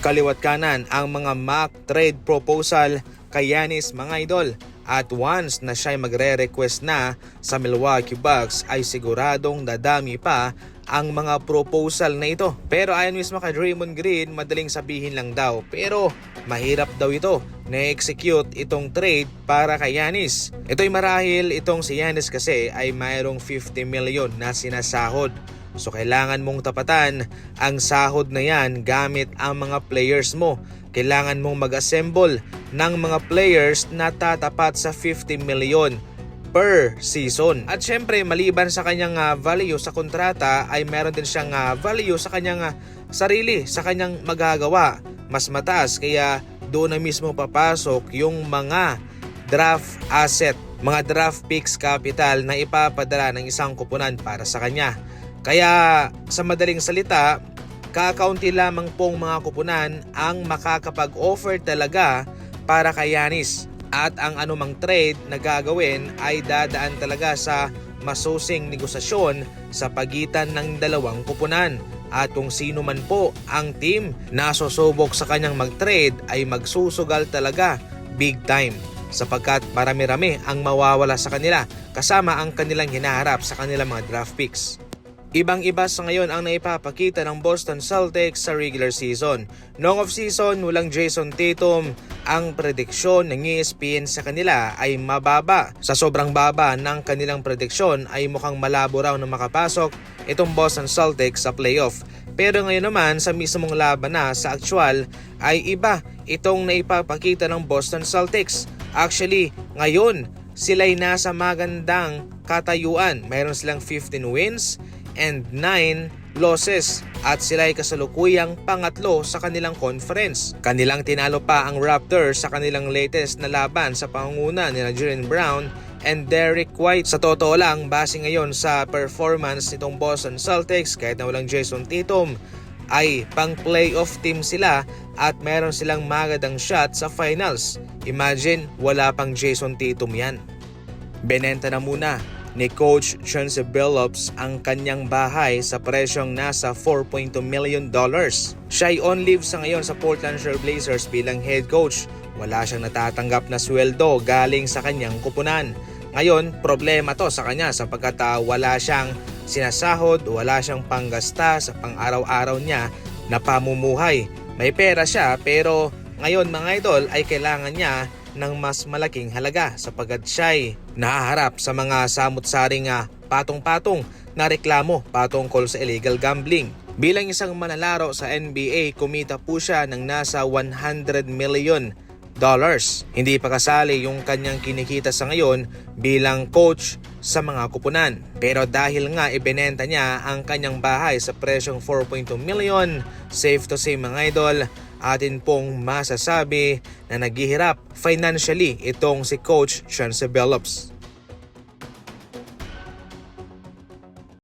kaliwat kanan ang mga mock trade proposal kay Yanis mga idol. At once na siya magre-request na sa Milwaukee Bucks ay siguradong dadami pa ang mga proposal na ito. Pero ayon mismo kay Draymond Green, madaling sabihin lang daw. Pero mahirap daw ito na-execute itong trade para kay Yanis. Ito'y marahil itong si Yanis kasi ay mayroong 50 million na sinasahod. So kailangan mong tapatan ang sahod na yan gamit ang mga players mo. Kailangan mong mag-assemble ng mga players na tatapat sa 50 million per season. At syempre, maliban sa kanyang ah, value sa kontrata, ay meron din siyang ah, value sa kanyang ah, sarili, sa kanyang magagawa. Mas mataas, kaya doon na mismo papasok yung mga draft asset, mga draft picks capital na ipapadala ng isang kupunan para sa kanya. Kaya sa madaling salita, kakaunti lamang pong mga kupunan ang makakapag-offer talaga para kay Yanis. At ang anumang trade na gagawin ay dadaan talaga sa masusing negosasyon sa pagitan ng dalawang kupunan. At kung sino man po ang team na susubok sa kanyang mag-trade ay magsusugal talaga big time sapagkat marami-rami ang mawawala sa kanila kasama ang kanilang hinaharap sa kanilang mga draft picks. Ibang-iba sa ngayon ang naipapakita ng Boston Celtics sa regular season. Noong off-season, walang Jason Tatum. Ang prediksyon ng ESPN sa kanila ay mababa. Sa sobrang baba ng kanilang prediksyon ay mukhang malabo raw na makapasok itong Boston Celtics sa playoff. Pero ngayon naman sa mismong laban na sa actual ay iba itong naipapakita ng Boston Celtics. Actually, ngayon sila'y nasa magandang katayuan. Mayroon silang 15 wins and 9 losses at sila ay kasalukuyang pangatlo sa kanilang conference. Kanilang tinalo pa ang Raptors sa kanilang latest na laban sa pangunguna ni Jalen Brown and Derek White. Sa totoo lang, base ngayon sa performance nitong Boston Celtics kahit na walang Jason Tatum, ay pang playoff team sila at meron silang magandang shot sa finals. Imagine, wala pang Jason Tatum yan. Benenta na muna ni Coach Chauncey Billups ang kanyang bahay sa presyong nasa 4.2 million dollars. Siya ay on leave sa ngayon sa Portland Trail Blazers bilang head coach. Wala siyang natatanggap na sweldo galing sa kanyang kupunan. Ngayon, problema to sa kanya sapagkat uh, wala siyang sinasahod, wala siyang panggasta sa pang-araw-araw niya na pamumuhay. May pera siya pero ngayon mga idol ay kailangan niya ng mas malaking halaga sapagkat siya'y nahaharap sa mga samut-saring ah, patong-patong na reklamo patungkol sa illegal gambling. Bilang isang manalaro sa NBA, kumita po siya ng nasa 100 million dollars. Hindi pa kasali yung kanyang kinikita sa ngayon bilang coach sa mga kupunan. Pero dahil nga ibinenta niya ang kanyang bahay sa presyong 4.2 million, safe to say mga idol, atin pong masasabi na naghihirap financially itong si Coach Chauncey Billups.